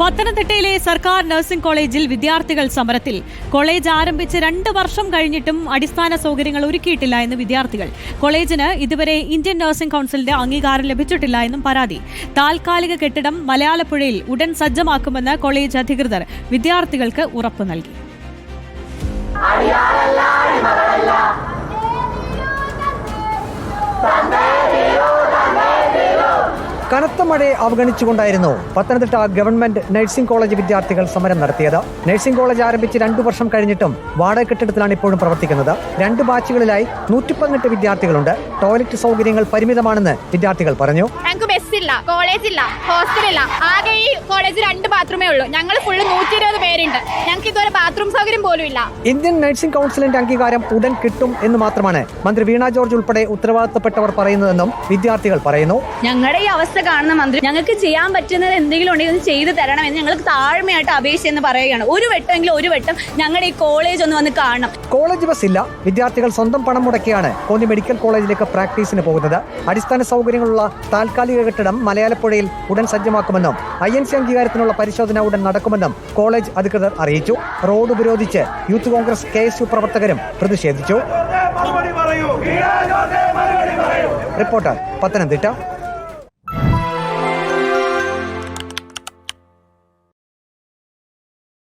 പത്തനംതിട്ടയിലെ സർക്കാർ നഴ്സിംഗ് കോളേജിൽ വിദ്യാർത്ഥികൾ സമരത്തിൽ. കോളേജ് ആരംഭിച്ച് രണ്ട് വർഷം കഴിഞ്ഞിട്ടും അടിസ്ഥാന സൗകര്യങ്ങൾ ഒരുക്കിയിട്ടില്ല എന്ന് വിദ്യാർത്ഥികൾ. കോളേജിന് ഇതുവരെ ഇന്ത്യൻ നഴ്സിംഗ് കൌൺസിലിന്റെ അംഗീകാരം ലഭിച്ചിട്ടില്ല എന്നും പരാതി. താൽക്കാലിക കെട്ടിടം മലയാളപ്പുഴയിൽ ഉടൻ സജ്ജമാക്കുമെന്ന് കോളേജ് അധികൃതർ വിദ്യാർത്ഥികൾക്ക് ഉറപ്പു നൽകി. കനത്ത മഴയെ അവഗണിച്ചുകൊണ്ടായിരുന്നു പത്തനംതിട്ട ഗവൺമെന്റ് നഴ്സിംഗ് കോളേജ് വിദ്യാർത്ഥികൾ സമരം നടത്തിയത്. നഴ്സിംഗ് കോളേജ് ആരംഭിച്ച് രണ്ടു വർഷം കഴിഞ്ഞിട്ടും വാടക കെട്ടിടത്തിലാണ് ഇപ്പോഴും പ്രവർത്തിക്കുന്നത്. രണ്ട് ബാച്ചുകളിലായി നൂറ്റി പതിനെട്ട് വിദ്യാർത്ഥികളുണ്ട്. ടോയ്ലറ്റ് സൗകര്യങ്ങൾ പരിമിതമാണെന്ന് വിദ്യാർത്ഥികൾ പറഞ്ഞു. ഞങ്ങൾക്ക് ഇല്ല ഹോസ്റ്റൽ ഇല്ല. ആകെ ഈ കോളേജ് രണ്ട് ബാത്റൂമേ ഉള്ളൂ. ഞങ്ങൾ ഫുള്ള് നൂറ്റി ഇരുപത് പേരുണ്ട്. ഞങ്ങൾക്ക് ഇതുവരെ ബാത്റൂം സൗകര്യം പോലും ഇല്ല. ഇന്ത്യൻ നഴ്സിംഗ് കൌൺസിലിന്റെ അംഗീകാരം ഉടൻ കിട്ടും എന്ന് മാത്രമാണ് മന്ത്രി വീണ ജോർജ് ഉൾപ്പെടെ ഉത്തരവാദിത്തപ്പെട്ടവർ പറയുന്നതെന്നും വിദ്യാർത്ഥികൾ പറയുന്നു. ഞങ്ങളുടെ ഈ അവസ്ഥ കാണുന്ന മന്ത്രി ഞങ്ങൾക്ക് ചെയ്യാൻ പറ്റുന്നത് എന്തെങ്കിലും ഉണ്ടെങ്കിൽ ഒന്ന് ചെയ്തു തരണമെന്ന് ഞങ്ങൾക്ക് താഴ്മയായിട്ട് അപേക്ഷയെന്ന് പറയുകയാണ്. ഒരു വട്ടമെങ്കിലും ഒരു വട്ടം ഞങ്ങളുടെ ഈ കോളേജ് ഒന്ന് വന്ന് കാണണം. കോളേജ് ബസ് ഇല്ല. വിദ്യാർത്ഥികൾ സ്വന്തം പണം മുടക്കിയാണ്. കോന്നി മെഡിക്കൽ കോളേജിലേക്ക് പ്രാക്ടീസിന് പോകുന്നത്. അടിസ്ഥാന സൗകര്യങ്ങളുള്ള താൽക്കാലിക കെട്ടിടം മലയാളപ്പുഴയിൽ ഉടൻ സജ്ജമാക്കുമെന്നും ഐ എൻ സി അംഗീകാരത്തിനുള്ള പരിശോധന ഉടൻ നടക്കുമെന്നും കോളേജ് അധികൃതർ അറിയിച്ചു. Road ഉപരോധിച്ച് youth congress K S U പ്രവർത്തകരും പ്രതിഷേധിച്ചു. റിപ്പോർട്ടർ പത്തനംതിട്ട.